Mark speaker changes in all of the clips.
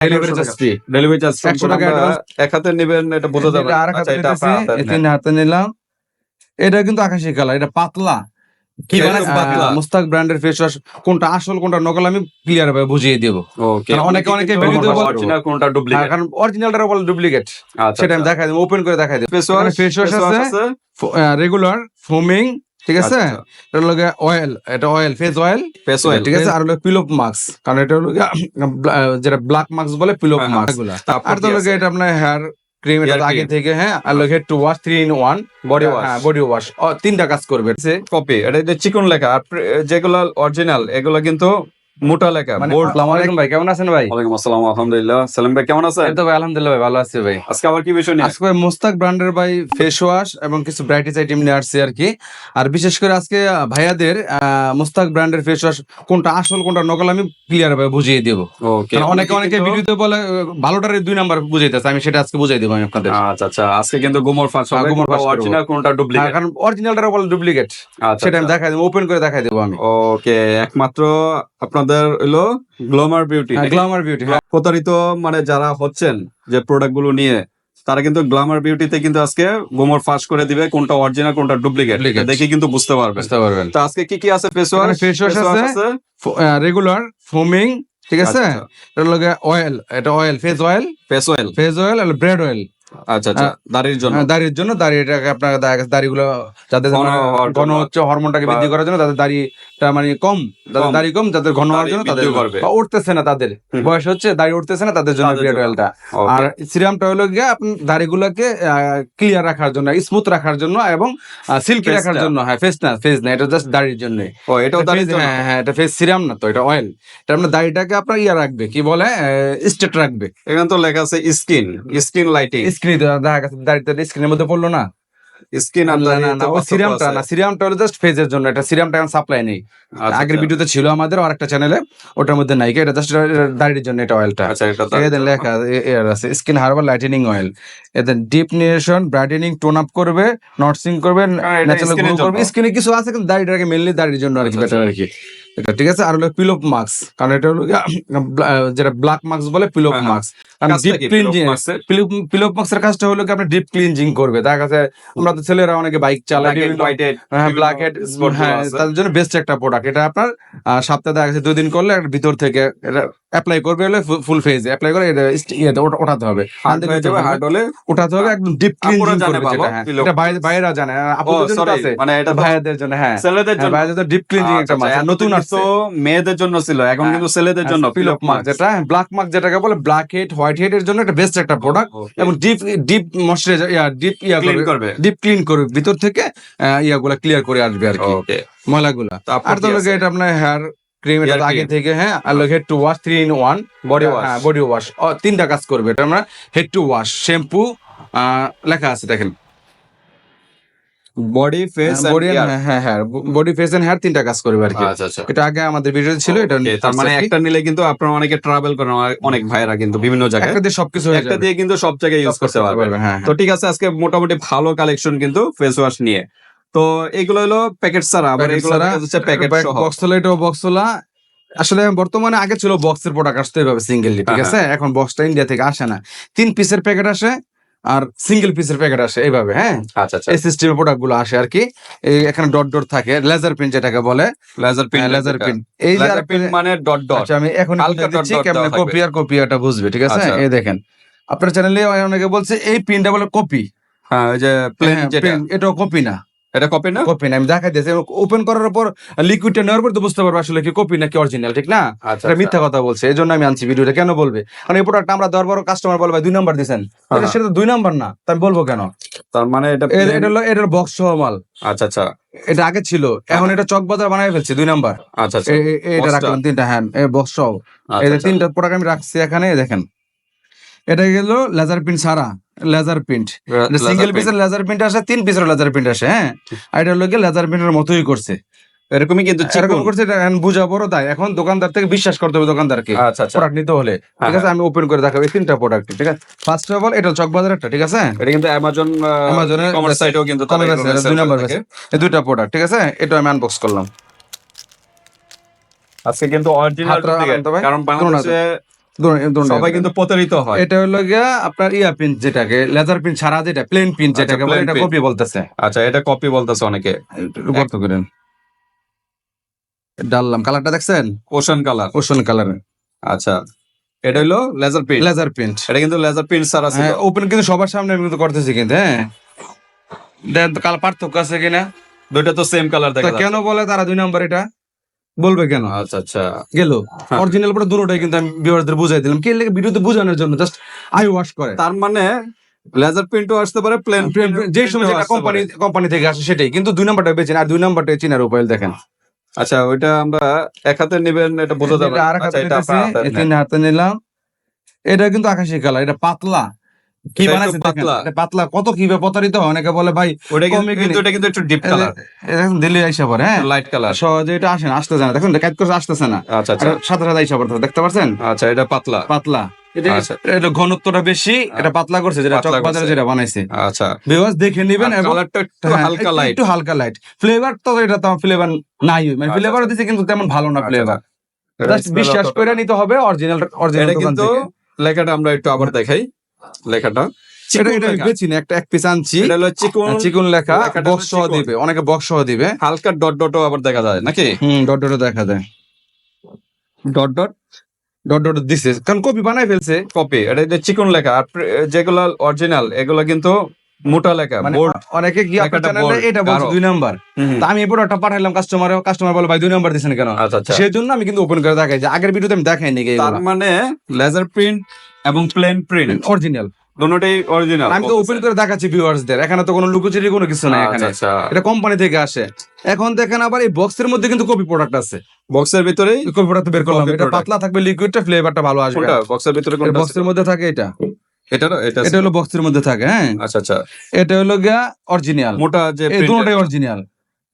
Speaker 1: Delivery charge free
Speaker 2: delivery charge
Speaker 1: 100 টাকা
Speaker 2: এক হাতে নেবেন এটা বোঝা যাবে।
Speaker 1: এটা
Speaker 2: না।
Speaker 1: আর
Speaker 2: আচ্ছা, এটা আপনার
Speaker 1: তিন হাতে নিলাম। এটা কিন্তু আকাশি কালার এটা পাতলা।
Speaker 2: কি পাতলা?
Speaker 1: মুস্তাক ব্র্যান্ডের ফেস ওয়াশ কোনটা আসল কোনটা নকল আমি ক্লিয়ার ভাবে বুঝিয়ে দেব।
Speaker 2: ওকে
Speaker 1: অনেকে- অনেকে ভিডিওতে বলে-
Speaker 2: কোনটা
Speaker 1: হ্যাঁ,
Speaker 2: ডুপ্লিকেট
Speaker 1: কারণ অরিজিনালটা বলে ডুপ্লিকেট
Speaker 2: আচ্ছা
Speaker 1: সেটা আমি দেখাই দেবো ওপেন করে দেখাই দেবো।
Speaker 2: ফেস ওয়াশ
Speaker 1: আছে। রেগুলার ফোমিং ঠিক আছে?
Speaker 2: আচ্ছা,
Speaker 1: এটা লগে অয়েল এটা oil face oil
Speaker 2: face oil
Speaker 1: ঠিক আছে? আর হলো পিলপ মাস্ক কারণ এটা হলো যেটা ব্ল্যাক মাস্ক বলে পিলপ
Speaker 2: হ্যাঁ,
Speaker 1: মাস্ক এগুলা আর তো লগে এটা আপনার হেয়ার ক্রিম এটা আগে থেকে হ্যাঁ? আর লগে to wash three in one
Speaker 2: body wash
Speaker 1: হ্যাঁ বডি ওয়াশ তিনটা কাজ করবে।
Speaker 2: কপি এটা এটা চিকন লেখা আর যেগুলো অরিজিনাল এগুলো কিন্তু মোটা লেখা
Speaker 1: মানে
Speaker 2: বোর্ড
Speaker 1: আলাইকুম ভাই কেমন আছেন ভাই?
Speaker 2: ওয়ালাইকুম আসসালাম আলহামদুলিল্লাহ। সালাম ভাই কেমন আছেন?
Speaker 1: তো ভাই আলহামদুলিল্লাহ ভাই ভালো আছি ভাই।
Speaker 2: আজকে আবার কি বিষয় নিয়ে?
Speaker 1: আজকে ভাই মুস্তাক ব্র্যান্ডের ভাই ফেস ওয়াশ এবং কিছু ব্রাইটিস আইটেম নিয়ে আসছে আর কি। আর বিশেষ করে আজকে আহ, ভাইয়াদের মুস্তাক ব্র্যান্ডের ফেস ওয়াশ কোনটা আসল কোনটা নকল আমি ক্লিয়ার ভাবে বুঝিয়ে দেবো।
Speaker 2: ওকে
Speaker 1: অনেকে অনেকে ভিডিওতে বলে ভালোটার দুই নাম্বার বুঝাইতেছে আমি সেটা আজকে বুঝাই দেবো আমি আপনাদের।
Speaker 2: আচ্ছা আচ্ছা আজকে কিন্তু গোমর ফাঁস
Speaker 1: হ্যাঁ, গোমর ফাঁস
Speaker 2: অরিজিনাল কোনটা
Speaker 1: হ্যাঁ,
Speaker 2: ডুপ্লিকেট
Speaker 1: কারণ অরিজিনালটা বলে ডুপ্লিকেট
Speaker 2: আচ্ছা
Speaker 1: সেটা আমি দেখাই দেবো ওপেন করে দেখাই দেবো আমি।
Speaker 2: ওকে একমাত্র আপনাদের হলো গ্লোমার বিউটি।
Speaker 1: গ্লামার বিউটি
Speaker 2: প্রতারিত মানে যারা হচ্ছেন যে প্রোডাক্টগুলো নিয়ে তারা কিন্তু গ্লামার বিউটিতে কিন্তু আজকে গোমর ফাঁস করে দিবে কোনটা অরিজিনাল কোনটা ডুপ্লিকেট। দেখে কিন্তু বুঝতে পারবেন।
Speaker 1: বুঝতে পারবেন।
Speaker 2: তো আজকে কি কি আছে ফেস ওয়াশ
Speaker 1: face wash আছে। রেগুলার ফোমিং ঠিক আছে?
Speaker 2: আচ্ছা,
Speaker 1: এটা হলো অয়েল এটা oil face oil
Speaker 2: face oil
Speaker 1: face oil আর ব্রেড অয়েল
Speaker 2: আচ্ছা আচ্ছা দাড়ির জন্য?
Speaker 1: দাড়ির জন্য দাড়িটাকে আপনার দাড়িগুলো যাদের
Speaker 2: ঘন
Speaker 1: মানে
Speaker 2: হওয়ার
Speaker 1: ঘন
Speaker 2: জন্য।
Speaker 1: হচ্ছে হরমোনটাকে
Speaker 2: বা-
Speaker 1: বৃদ্ধি করার জন্য তাদের দাড়িটা মানে কম
Speaker 2: কম।
Speaker 1: দাড়ি কম যাদের ঘন হওয়ার জন্য তাদের উঠতেছে না তাদের। বয়স হচ্ছে দাড়ি উঠতেছে না তাদের জন্য
Speaker 2: তাদের
Speaker 1: ব্রেড
Speaker 2: জন্য।
Speaker 1: অয়েলটা আর সিরামটা হলো গিয়ে আপনার দাড়িগুলোকে ক্লিয়ার রাখার জন্য স্মুথ রাখার জন্য এবং সিল্কি রাখার জন্য হ্যাঁ ফেস না ফেস না এটা জাস্ট দাড়ির জন্য
Speaker 2: ও এটাও দাড়ির জন্য?
Speaker 1: হ্যাঁ হ্যাঁ এটা ফেস সিরাম না তো এটা অয়েল এটা আপনার দাড়িটাকে আপনার ইয়া রাখবে কি বলে স্টেট রাখবে।
Speaker 2: এখানে তো লেখা আছে স্কিন স্কিন লাইটিং
Speaker 1: স্ক্রিন দেখা গেছে দাড়িটা স্ক্রিনের মধ্যে পড়ল না।
Speaker 2: স্কিন আর
Speaker 1: না
Speaker 2: দাড়ি
Speaker 1: না না ও সিরামটা না সিরামটা হলো জাস্ট ফেজের জন্য এটা সিরামটা এখন সাপ্লাই নেই।
Speaker 2: আচ্ছা,
Speaker 1: আগের ভিডিওতে ছিল আমাদের আর একটা চ্যানেলে ওটার মধ্যে নাই এটা জাস্ট দাড়ির জন্য এটা অয়েলটা
Speaker 2: আচ্ছা।
Speaker 1: লেখা এর আছে স্কিন হার্বাল লাইটেনিং অয়েল এদের deep nutrition brightening tone up করবে নটসিং করবে
Speaker 2: হ্যাঁ,
Speaker 1: ন্যাচারাল
Speaker 2: skin
Speaker 1: করবে। স্কিনে কিছু আছে কিন্তু দাড়িটাকে মেনলি দাড়ির জন্য আর কি
Speaker 2: আচ্ছা,
Speaker 1: বেটার আর কি। এটা ঠিক আছে? আর হলো পিলপ মাস্ক কারণ এটা হলো যেটা ব্ল্যাক মাস্ক বলে
Speaker 2: হ্যাঁ, হ্যাঁ।
Speaker 1: মাস্ক কারণ ডিপ ক্লিনজিং
Speaker 2: Pillow
Speaker 1: মাস্কের কাজটা হলো কি আপনার ডিপ ক্লিনজিং করবে। তার কাছে আমরা তো ছেলেরা অনেকে বাইক চালায় হ্যাঁ ব্ল্যাক হেড হ্যাঁ। তাদের জন্য বেস্ট একটা প্রোডাক্ট এটা আপনার সপ্তাহে দেখা গেছে দুই দিন করলে ভিতর থেকে এটা অ্যাপ্লাই করবে হলে ফুল ফেজ অ্যাপ্লাই করে এটা ওঠাতে হবে।
Speaker 2: হয়ে হার্ড হলে
Speaker 1: ওঠাতে হবে একদম ডিপ ক্লিনজিং করবে হ্যাঁ। এটা বাইরে জানে। আপুদের জন্য আছে।
Speaker 2: মানে এটা
Speaker 1: ভাইয়াদের জন্য হ্যাঁ।
Speaker 2: ছেলেদের
Speaker 1: হ্যাঁ,
Speaker 2: জন্য।
Speaker 1: ভাইয়াদের জন্য ডিপ ক্লিনজিং একটা
Speaker 2: আচ্ছা, আচ্ছা,
Speaker 1: নতুন
Speaker 2: তো মেয়েদের জন্য ছিল এখন
Speaker 1: হ্যাঁ,
Speaker 2: কিন্তু ছেলেদের জন্য
Speaker 1: পিলপ মার্ক যেটা ব্ল্যাক মার্ক যেটাকে বলে ব্ল্যাক হেড হোয়াইট হেড এর জন্য এটা বেস্ট একটা প্রোডাক্ট এবং ডিপ ডিপ ময়শ্চারাইজার ইয়া ডিপ ইয়া করবে। ডিপ ক্লিন করবে ভিতর থেকে ইয়াগুলা ক্লিয়ার করে আসবে আর কি। ময়লাগুলা। আর তো এটা আপনার হেয়ার ক্রিম এটা আগে থেকে হ্যাঁ আর লোক head to wash three in one
Speaker 2: body wash
Speaker 1: হ্যাঁ বডি ওয়াশ তিনটা কাজ করবে এটা আমরা হেড টু ওয়াশ শ্যাম্পু লেখা আছে দেখেন।
Speaker 2: বডি ফেস
Speaker 1: বডি হ্যাঁ হ্যাঁ বডি ফেস এন্ড হেয়ার তিনটা কাজ করবে আর কি
Speaker 2: আচ্ছা আচ্ছা।
Speaker 1: এটা আগে আমাদের ভিডিও ছিল এটা
Speaker 2: তার মানে একটা নিলে কিন্তু আপনারা অনেকে ট্রাভেল করেন অনেক- ভাইরা কিন্তু বিভিন্ন জায়গায়।
Speaker 1: একটা দিয়ে সবকিছু হয়ে
Speaker 2: একটা দিয়ে কিন্তু সব জায়গায় ইউজ করতে পারবেন।
Speaker 1: হ্যাঁ
Speaker 2: তো ঠিক আছে আজকে মোটামুটি ভালো কালেকশন কিন্তু ফেস ওয়াশ নিয়ে। তো এগুলো হলো প্যাকেট ছাড়া আবার এগুলো যাচ্ছে প্যাকেট সহ।
Speaker 1: বক্স তোলা এটাও বক্স তোলা আসলে বর্তমানে আগে ছিল বক্সের প্রোডাক্ট আসতে এভাবে সিঙ্গেলি ঠিক
Speaker 2: হ্যাঁ,
Speaker 1: আছে? এখন বক্সটা ইন্ডিয়া থেকে আসে না। তিন পিসের প্যাকেট আসে। আর সিঙ্গেল পিসের প্যাকেট আসে এইভাবে হ্যাঁ?
Speaker 2: আচ্ছা আচ্ছা।
Speaker 1: এই সিস্টেমের প্রোডাক্টগুলো আসে আর কি। এখানে ডট ডট থাকে লেজার পিন যেটাকে বলে।
Speaker 2: লেজার পিন
Speaker 1: লেজার পিন এই যে
Speaker 2: লেজার
Speaker 1: আর
Speaker 2: পিন মানে ডট ডট
Speaker 1: আচ্ছা আমি এখন দিচ্ছি কেমনে কপি আর কপি এটা বুঝবে ঠিক আছে?
Speaker 2: আচ্ছা।
Speaker 1: এই দেখেন আপনার চ্যানেলে অনেকে বলছে এই পিনটা বলে কপি
Speaker 2: হ্যাঁ ওই যে প্লেন যেটা।
Speaker 1: এটাও কপি না।
Speaker 2: এটা কপি না?
Speaker 1: কপি না আমি দেখাই দিয়েছি। ওপেন করার পর লিকুইডটা নেওয়ার পর তো বুঝতে পারব আসলে কি কপি নাকি অরিজিনাল ঠিক না?
Speaker 2: আচ্ছা
Speaker 1: এটা মিথ্যা কথা বলছে এই জন্য আমি আনছি ভিডিওটা। কেন বলবে? কারণ এই প্রোডাক্ট আমরা দর বড় কাস্টমার বলবে দুই নাম্বার দিছেন।
Speaker 2: হ্যাঁ।
Speaker 1: সেটা তো দুই নাম্বার না তা আমি বলব কেন?
Speaker 2: তার মানে এটা
Speaker 1: এটা হলো এটা বক্স সহ মাল।
Speaker 2: আচ্ছা আচ্ছা।
Speaker 1: এটা আগে ছিল এখন এটা চক বাজার বানাই ফেলছে দুই নাম্বার
Speaker 2: আচ্ছা আচ্ছা।
Speaker 1: এটা রাখলাম তিনটা হ্যাঁ বক্স সহ।
Speaker 2: আচ্ছা,
Speaker 1: এই
Speaker 2: আচ্ছা।
Speaker 1: তিনটা প্রোডাক্ট আমি রাখছি এখানে দেখেন। এটা গেল লেজার প্রিন্ট সারা লেজার প্রিন্ট সিঙ্গেল পিসের লেজার প্রিন্ট আসে তিন পিসের লেজার প্রিন্ট আসে হ্যাঁ? আর এটা হলো লেজার প্রিন্টের মতোই করছে।
Speaker 2: এরকমই কিন্তু
Speaker 1: এরকম করছে বুঝা বড় তাই। এখন দোকানদার থেকে বিশ্বাস করতে হবে দোকানদারকে।
Speaker 2: আচ্ছা আচ্ছা।
Speaker 1: প্রোডাক্ট নিতে হলে। ঠিক
Speaker 2: হ্যাঁ,
Speaker 1: আছে আমি ওপেন করে দেখাবো এই তিনটা প্রোডাক্ট ঠিক আছে? ফার্স্ট অফ অল এটা চকবাজার একটা ঠিক আছে?
Speaker 2: এটা কিন্তু অ্যামাজন
Speaker 1: এর
Speaker 2: কমার্স সাইটেও কিন্তু
Speaker 1: আছে, দুই নাম্বার
Speaker 2: থাকে।
Speaker 1: এই দুইটা প্রোডাক্ট ঠিক আছে? এটা আমি আনবক্স করলাম।
Speaker 2: আজকে কিন্তু অরিজিনাল? কারণ বাংলাদেশে সবাই কিন্তু প্রতারিত হয়।
Speaker 1: এটা হলো গিয়া আপনার ইয়া পিন যেটাকে লেজার পিন ছাড়া যেটা প্লেন পিন
Speaker 2: আচ্ছা,
Speaker 1: যেটাকে বলে এটা কপি বলতেছে।
Speaker 2: আচ্ছা এটা কপি বলতেছে অনেকে।
Speaker 1: গর্ত করেন। ডাললাম কালারটা দেখছেন?
Speaker 2: ওশান কালার
Speaker 1: ওশন কালার
Speaker 2: আচ্ছা এটা হলো লেজার প্রিন্ট
Speaker 1: লেজার প্রিন্ট
Speaker 2: এটা কিন্তু লেজার প্রিন্ট ছাড়া
Speaker 1: হ্যাঁ ওপেন কিন্তু সবার সামনে আমি কিন্তু করতেছি কিন্তু হ্যাঁ। দেন কাল পার্থক্য আছে কিনা?
Speaker 2: দুইটা তো সেম কালার দেখা
Speaker 1: কেন বলে তারা দুই নাম্বার এটা? বলবে কেন?
Speaker 2: আচ্ছা আচ্ছা।
Speaker 1: গেল। অরিজিনাল পরে দুটোটাই কিন্তু আমি ভিউয়ারদের বুঝাই দিলাম। কে লেগে ভিডিওতে বোঝানোর জন্য? জাস্ট আই ওয়াশ করে।
Speaker 2: তার মানে লেজার প্রিন্টও আসতে পারে প্লেন প্রিন্ট
Speaker 1: যে সময় যেটা কোম্পানি কোম্পানি থেকে আসে সেটাই। কিন্তু দুই নাম্বারটা বেচেন আর দুই নাম্বারটা চিনার উপায় দেখেন।
Speaker 2: আচ্ছা ওইটা আমরা এক হাতে নেবেন এটা বোঝা যাবে
Speaker 1: আর এক
Speaker 2: আচ্ছা।
Speaker 1: তিন হাতে নিলাম। এটা কিন্তু আকাশি কালার এটা পাতলা। কি
Speaker 2: পাতলা।
Speaker 1: পাতলা কত কি প্রতারিত হয়? অনেকে বলে ভাই
Speaker 2: ওটা কিন্তু-
Speaker 1: কমে
Speaker 2: কিন্তু
Speaker 1: কিনে-
Speaker 2: এটা কিন্তু একটু ডিপ কালার
Speaker 1: এরকম দিল্লি আইসা পরে হ্যাঁ?
Speaker 2: লাইট কালার
Speaker 1: সহজে এটা আসে না আসতে দেখুন কাজ আসতেছে না।
Speaker 2: আচ্ছা আচ্ছা।
Speaker 1: এটা সাথে সাথে আইসা পড়তেছে দেখতে পাচ্ছেন
Speaker 2: আচ্ছা এটা পাতলা।
Speaker 1: পাতলা। এটা
Speaker 2: আচ্ছা।
Speaker 1: ঘনত্বটা বেশি এটা পাতলা করছে যেটা। যেটা বানাইছে।
Speaker 2: আচ্ছা।
Speaker 1: ভিউয়ার্স দেখে নেবেন
Speaker 2: কালারটা একটু
Speaker 1: হ্যাঁ,
Speaker 2: হালকা লাইট
Speaker 1: একটু হালকা লাইট ফ্লেভার তো এটা তো ফ্লেভার নাই। মানে
Speaker 2: আচ্ছা,
Speaker 1: ফ্লেভার দিছে কিন্তু তেমন ভালো না ফ্লেভার বিশ্বাস করে নিতে হবে অরিজিনাল অরিজিনাল
Speaker 2: কিন্তু লেখাটা আমরা একটু আবার দেখাই। লেখাটা?
Speaker 1: এটা এটা বেচি না একটা এক পিস আনছি।
Speaker 2: এটা হলো চিকন।
Speaker 1: চিকুন লেখা। বক্স সহ দিবে অনেকে বক্স সহ দিবে।
Speaker 2: হালকা ডট ডটও আবার দেখা যায় নাকি?
Speaker 1: হুম ডট ডট দেখা
Speaker 2: ডট ডট?
Speaker 1: ডট ডট দিছে। কারণ কপি বানাই ফেলছে
Speaker 2: কপি। এটা চিকন লেখা। আর যেগুলো অরিজিনাল এগুলো কিন্তু মোটা লেখা
Speaker 1: মানে
Speaker 2: বোর্ড
Speaker 1: অনেকে কি চ্যানেলে এটা বলছে দুই নাম্বার। তা আমি এই প্রোডাক্টটা পাঠাইলাম কাস্টমারে কাস্টমার বলে ভাই দুই নাম্বার দিছেন কেন?
Speaker 2: আচ্ছা আচ্ছা।
Speaker 1: সেই জন্য আমি কিন্তু ওপেন করে দেখাই যে আগের ভিডিওতে আমি দেখাই নি
Speaker 2: তার মানে লেজার প্রিন্ট এবং প্লেন প্রিন্ট
Speaker 1: অরিজিনাল
Speaker 2: দুটোটাই অরিজিনাল
Speaker 1: আমি তো ওপেন করে দেখাচ্ছি ভিউয়ার্সদের এখানে তো কোনো লুকোচুরি কোনো কিছু নাই এখানে।
Speaker 2: আচ্ছা
Speaker 1: এটা কোম্পানি থেকে আসে। এখন দেখেন আবার এই বক্সের মধ্যে কিন্তু কপি প্রোডাক্ট আছে।
Speaker 2: বক্সের ভিতরে
Speaker 1: কপি প্রোডাক্ট বের করলাম এটা পাতলা থাকবে লিকুইডটা ফ্লেভারটা ভালো আসবে।
Speaker 2: বক্সের ভিতরে
Speaker 1: বক্সের মধ্যে থাকে এটা।
Speaker 2: এটা এটা
Speaker 1: এটা হলো বক্সের মধ্যে থাকে হ্যাঁ?
Speaker 2: আচ্ছা আচ্ছা।
Speaker 1: এটা হলো গিয়া অরিজিনাল
Speaker 2: মোটা যে
Speaker 1: এই
Speaker 2: print
Speaker 1: অরিজিনাল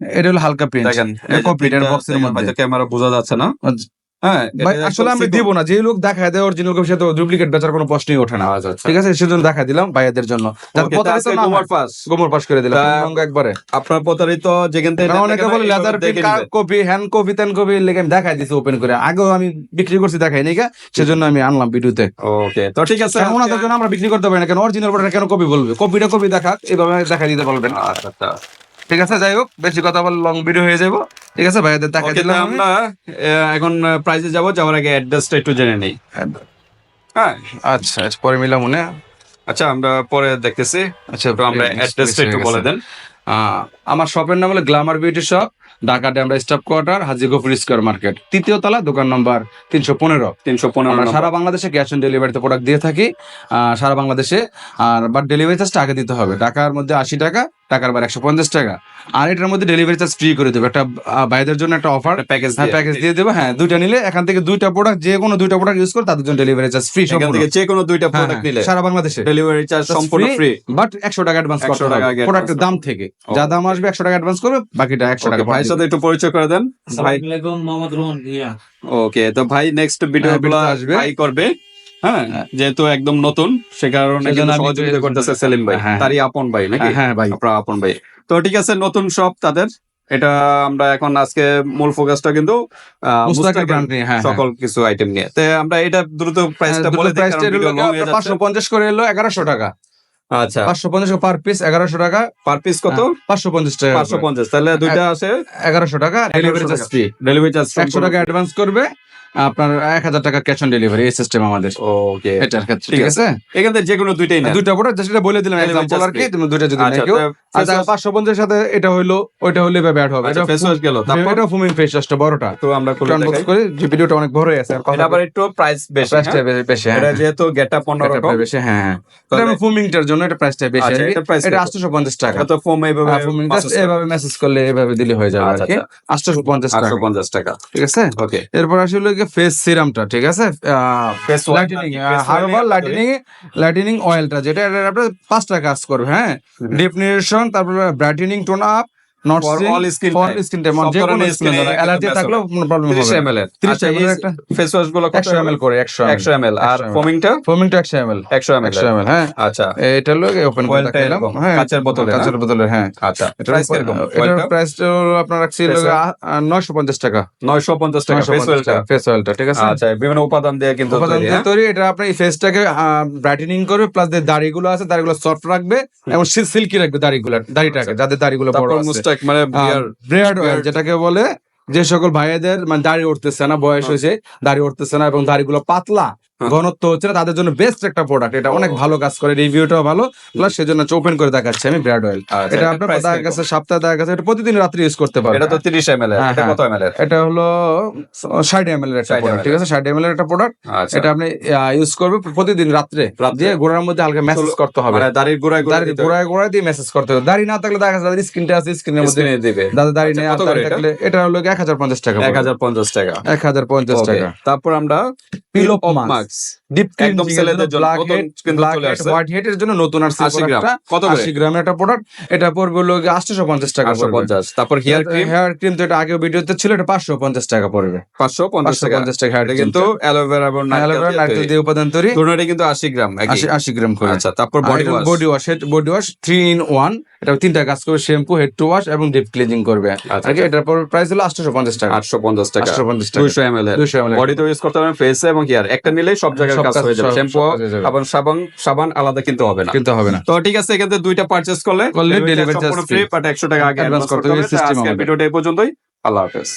Speaker 1: এটা হলো হালকা প্রিন্ট
Speaker 2: দেখেন
Speaker 1: কপি এটা বক্সের মধ্যে।
Speaker 2: ক্যামেরা বোঝা যাচ্ছে না? হ্যাঁ
Speaker 1: আসলে আমি দিব না। যে লোক দেয় অরিজিনাল কপি সে তো ডুপ্লিকেট বেচার কোনো প্রশ্নই ওঠে না।
Speaker 2: আচ্ছা আচ্ছা।
Speaker 1: ঠিক আছে? সেজন্য দেখা দিলাম ভাইয়াদের জন্য। যাতে
Speaker 2: Okay, তা
Speaker 1: প্রতারিত
Speaker 2: আজকে
Speaker 1: না
Speaker 2: গোমর পাস।
Speaker 1: গোমর পাস করে দিলাম। একবারে।
Speaker 2: আপনার প্রতারিত যেখান থেকে
Speaker 1: অনেকে বলে
Speaker 2: কেন,
Speaker 1: লেজার
Speaker 2: এইভাবে দেখে নিবেন।
Speaker 1: কপি হ্যান্ড কপি তেন কপি লেগে আমি দেখাই দিছি ওপেন করে। আগেও আমি বিক্রি করছি দেখাই নাই সেজন্য আমি আনলাম ভিডিওতে।
Speaker 2: ওকে তো ঠিক আছে
Speaker 1: কারণ ওনাদের জন্য আমরা বিক্রি করতে পারি না। কেন অরিজিনাল প্রোডাক্ট কেন কপি বলবে? কপিটা কপি দেখাক এভাবে দেখাই দিতে পারবেন।
Speaker 2: আচ্ছা
Speaker 1: ঠিক আছে যাই হোক বেশি কথা বল লং ভিডিও হয়ে যাব। ঠিক আছে ভাইয়াদের দেখাই
Speaker 2: Okay,
Speaker 1: দিলাম
Speaker 2: আমরা এখন প্রাইজে যাব যাওয়ার আগে অ্যাড্রেসটা একটু জেনে নেই। হ্যাঁ।
Speaker 1: আচ্ছা আচ্ছা, পরে মিলাম মনে
Speaker 2: আচ্ছা আমরা পরে দেখতেছি।
Speaker 1: আচ্ছা
Speaker 2: আমরা অ্যাড্রেসটা একটু বলে দেন।
Speaker 1: আমার শপের নাম হলো glamour beauty shop Dhaka Demra staff quarter Haji Gafur square market তৃতীয় তলা দোকান নম্বর তিনশো পনেরো।
Speaker 2: তিনশো পনেরো
Speaker 1: আমরা সারা বাংলাদেশে ক্যাশ অন ডেলিভারিতে প্রোডাক্ট দিয়ে থাকি সারা বাংলাদেশে আর বাট ডেলিভারি চার্জটা আগে দিতে হবে। টাকার মধ্যে আশি টাকা টাকার বার একশো পঞ্চাশ টাকা। আর এটার মধ্যে ডেলিভারি চার্জ ফ্রি করে দেবো। একটা ভাইদের জন্য একটা অফার
Speaker 2: প্যাকেজ
Speaker 1: হ্যাঁ প্যাকেজ দিয়ে দেবো। হ্যাঁ দুইটা নিলে এখান থেকে দুইটা প্রোডাক্ট যে কোনো দুইটা প্রোডাক্ট ইউজ করে তাদের জন্য ডেলিভারি চার্জ ফ্রি
Speaker 2: এখান থেকে যে কোনো দুইটা
Speaker 1: হ্যাঁ,
Speaker 2: প্রোডাক্ট নিলে
Speaker 1: সারা বাংলাদেশে।
Speaker 2: ডেলিভারি চার্জ সম্পূর্ণ ফ্রি
Speaker 1: বাট একশো টাকা অ্যাডভান্স
Speaker 2: 100
Speaker 1: করতে
Speaker 2: টাকা
Speaker 1: হবে
Speaker 2: আগে
Speaker 1: প্রোডাক্টের দাম থেকে। যা দাম আসবে একশো টাকা অ্যাডভান্স করবে বাকিটা একশো টাকা
Speaker 2: ভাইয়ের সাথে একটু পরিচয় করে দেন। ভাই
Speaker 3: মোহাম্মদ রোহন ভুইয়া
Speaker 2: ওকে তো ভাই নেক্সট ভিডিও
Speaker 1: হ্যাঁ,
Speaker 2: গুলো
Speaker 1: আসবে।
Speaker 2: ভাই করবে। হ্যাঁ
Speaker 1: হ্যাঁ।
Speaker 2: যেহেতু একদম নতুন সে কারণে সহযোগিতা করতেছে সেলিম ভাই।
Speaker 1: হ্যাঁ।
Speaker 2: তারই আপন ভাই নাকি?
Speaker 1: হ্যাঁ ভাই।
Speaker 2: আপনার আপন ভাই। তো ঠিক আছে নতুন শপ তাদের। এটা আমরা এখন আজকে মূল ফোকাসটা কিন্তু
Speaker 1: হ্যাঁ
Speaker 2: সকল কিছু আইটেম নিয়ে। তো আমরা এটা দ্রুত প্রাইসটা বলে দিই হয়ে
Speaker 1: পাঁচশো পঞ্চাশ করে এলো এগারোশো টাকা।
Speaker 2: আচ্ছা।
Speaker 1: পাঁচশো পঞ্চাশ পার পিস এগারোশো টাকা।
Speaker 2: পার পিস কত?
Speaker 1: পাঁচশো পঞ্চাশ টাকা
Speaker 2: পাঁচশো পঞ্চাশ তাহলে দুইটা আছে?
Speaker 1: এগারোশো টাকা delivery charge free
Speaker 2: delivery charge
Speaker 1: একশো টাকা অ্যাডভান্স করবে। আপনার এক হাজার টাকা ক্যাশ অন ডেলিভারি এই সিস্টেম আমাদের।
Speaker 2: ওকে
Speaker 1: এটার ক্ষেত্রে।
Speaker 2: ঠিক
Speaker 1: আছে?
Speaker 2: এখান থেকে যে কোনো দুইটাই নেন।
Speaker 1: দুইটা প্রোডাক্ট যেটা বলে দিলাম এক্সাম্পল আর কি তুমি দুইটা যদি
Speaker 2: আচ্ছা
Speaker 1: কেউ আচ্ছা পাঁচশো পঞ্চাশ সাথে এটা হইল ওইটা হলে এভাবে অ্যাড হবে।
Speaker 2: আচ্ছা
Speaker 1: এটা
Speaker 2: ফেস ওয়াশ গেল। তারপর?
Speaker 1: এটা ফুমিং ফেস ওয়াশটা বড়টা।
Speaker 2: তো আমরা খুলে দেখাই।
Speaker 1: করে যে ভিডিওটা অনেক বড় আছে আর
Speaker 2: আবার একটু প্রাইস বেশি
Speaker 1: প্রাইসটা
Speaker 2: হ্যাঁ?
Speaker 1: বেশি হ্যাঁ।
Speaker 2: এটা যেহেতু গেটআপ অন্যরকম
Speaker 1: এটা বেশি হ্যাঁ হ্যাঁ।
Speaker 2: তাহলে-
Speaker 1: এটা ফুমিংটার জন্য এটা প্রাইসটা বেশি
Speaker 2: আচ্ছা। এটা price
Speaker 1: এটা
Speaker 2: কত?
Speaker 1: আটশো পঞ্চাশ টাকা।
Speaker 2: এত ফোম এইভাবে
Speaker 1: ফুমিং এভাবে মেসেজ করলে এভাবে দিলে হয়ে যাবে আর
Speaker 2: আচ্ছা,
Speaker 1: কি।
Speaker 2: আচ্ছা।
Speaker 1: আটশো পঞ্চাশ টাকা।
Speaker 2: 850 টাকা।
Speaker 1: ঠিক আছে?
Speaker 2: ওকে
Speaker 1: এরপর আসলে ফেস সিরামটা ঠিক আছে?
Speaker 2: Face
Speaker 1: lightening herbal lightening lightening অয়েলটা যেটা আপনার পাঁচটা কাজ করবে হ্যাঁ? ডিপনিউশন তারপরে brightening tone up not
Speaker 2: For all
Speaker 1: for skin type যে কোনো স্কিন অ্যালার্জি থাকলেও কোনো প্রবলেম হবে
Speaker 2: 30 ml
Speaker 1: 30
Speaker 2: আচ্ছা
Speaker 1: ml একটা
Speaker 2: ফেস ওয়াশগুলো
Speaker 1: 100 ml করে? 100
Speaker 2: 100 ml আর
Speaker 1: 100
Speaker 2: ফোমিংটা
Speaker 1: 100 ml
Speaker 2: 100 ml
Speaker 1: 100 ml হ্যাঁ।
Speaker 2: আচ্ছা।
Speaker 1: এটা হলো ওপেন করে
Speaker 2: Oil টা
Speaker 1: দেখাইলাম।
Speaker 2: এরকম,
Speaker 1: হ্যাঁ।
Speaker 2: কাঁচের বোতলে,
Speaker 1: কাঁচের বোতলে হ্যাঁ।
Speaker 2: আচ্ছা প্রাইস কীরকম?
Speaker 1: এটার প্রাইস আপনার রাখছি
Speaker 2: Face
Speaker 1: নয়শো পঞ্চাশ টাকা।
Speaker 2: 950 টাকা ফেস অয়েলটা
Speaker 1: ফেস অয়েলটা ঠিক আছে?
Speaker 2: আচ্ছা বিভিন্ন উপাদান দিয়ে কিন্তু
Speaker 1: উপাদান
Speaker 2: তৈরি,
Speaker 1: দিয়ে? তৈরি এটা আপনার এই ফেসটাকে ব্রাইটেনিং করবে প্লাস যে দাড়িগুলো আছে দাড়িগুলো সফট রাখবে এবং সিল্কি রাখবে দাড়িগুলো দাড়িটাকে যাদের দাড়িগুলো বড় আছে।
Speaker 2: মানে
Speaker 1: ব্রেয়ার্ড অয়েল যেটাকে বলে যে সকল ভাইয়াদের মানে দাড়ি উঠতেছে না বয়স
Speaker 2: হ্যাঁ।
Speaker 1: হয়েছে দাড়ি উঠতেছে না এবং দাড়িগুলো পাতলা। ঘনত্ব হচ্ছে না তাদের জন্য বেস্ট একটা প্রোডাক্ট এটা অনেক ভালো কাজ করে রিভিউটাও ভালো প্লাস সেজন্য ওপেন করে দেখাচ্ছি আমি অয়েল
Speaker 2: আচ্ছা,
Speaker 1: এটা আপনার দেখা গেছে সপ্তাহে দেখা গেছে এটা প্রতিদিন রাত্রে ইউজ করতে পারবে
Speaker 2: এটা তো 30 ml এর
Speaker 1: হ্যাঁ,
Speaker 2: এটা
Speaker 1: হ্যাঁ।
Speaker 2: কত ml এর?
Speaker 1: এটা হলো ষাট এম এল এর একটা প্রোডাক্ট ঠিক আছে? ষাট এম এল এর একটা প্রোডাক্ট
Speaker 2: আচ্ছা।
Speaker 1: এটা আপনি ইউজ করবে প্রতিদিন রাত্রে। দিয়ে গোড়ার মধ্যে হালকা মেসেজ করতে হবে।
Speaker 2: মানে দাড়ির গোড়ায় গোড়ায়।
Speaker 1: গোড়ায় গোড়ায় দিয়ে মেসেজ করতে হবে। দাড়ি না থাকলে দেখা যাচ্ছে যাদের স্কিনটা আছে স্কিনের মধ্যে
Speaker 2: দিবে।
Speaker 1: দাদা দাড়ি
Speaker 2: আচ্ছা,
Speaker 1: নেই
Speaker 2: এটা?
Speaker 1: থাকলে এটা হলো এক হাজার পঞ্চাশ টাকা
Speaker 2: 1050 টাকা।
Speaker 1: এক হাজার পঞ্চাশ
Speaker 2: Okay,
Speaker 1: টাকা।
Speaker 2: তারপর আমরা পিলো।
Speaker 1: Max। ডিপ
Speaker 2: একদম ছেলেদের জন্য নতুন কিন্তু চলে আসছে।
Speaker 1: হোয়াইট হেড এর জন্য নতুন আসছে
Speaker 2: 80 গ্রাম। কত করে?
Speaker 1: আশি গ্রামের একটা প্রোডাক্ট এটা পড়বে হলো আটশো পঞ্চাশ টাকা
Speaker 2: 850 তারপর হেয়ার ক্রিম
Speaker 1: হেয়ার ক্রিম তো আগে ভিডিওতে ছিল এটা পাঁচশো পঞ্চাশ টাকা পড়বে।
Speaker 2: 550 টাকা।
Speaker 1: 550 টাকা
Speaker 2: এটা কিন্তু অ্যালোভেরা এবং
Speaker 1: অ্যালোভেরা নারকেল
Speaker 2: নারকেল
Speaker 1: দিয়ে উপাদান তৈরি।
Speaker 2: দুটোরই কিন্তু 80 গ্রাম
Speaker 1: করে।
Speaker 2: আচ্ছা তারপর body wash
Speaker 1: body wash body wash in এটা তিনটা কাজ করবে শ্যাম্পু হেড টু ওয়াশ এবং ডিপ ক্লিনজিং করবে।
Speaker 2: আচ্ছা,
Speaker 1: আর কি এটার পর প্রাইস হলো আটশো পঞ্চাশ টাকা।
Speaker 2: 850 টাকা।
Speaker 1: আটশো পঞ্চাশ টাকা।
Speaker 2: 200 ml এর।
Speaker 1: দুশো ml
Speaker 2: বডিতে ইউজ করতে পারবেন ফেসে এবং হেয়ার একটা নিলেই সব জায়গায়
Speaker 1: সব
Speaker 2: কাজ হয়ে যাবে। শ্যাম্পু
Speaker 1: হয়ে।
Speaker 2: এবং সাবান সাবান আলাদা কিনতে হবে না।
Speaker 1: কিনতে হবে না।
Speaker 2: তো ঠিক আছে এখান থেকে দুইটা পারচেজ করলে
Speaker 1: করলে
Speaker 2: delivery
Speaker 1: delivery
Speaker 2: ফ্রি বাট 100 টাকা আগে অ্যাডভান্স
Speaker 1: করতে হবে, আমাদের।
Speaker 2: ভিডিওটা এই পর্যন্তই। আল্লাহ হাফেজ।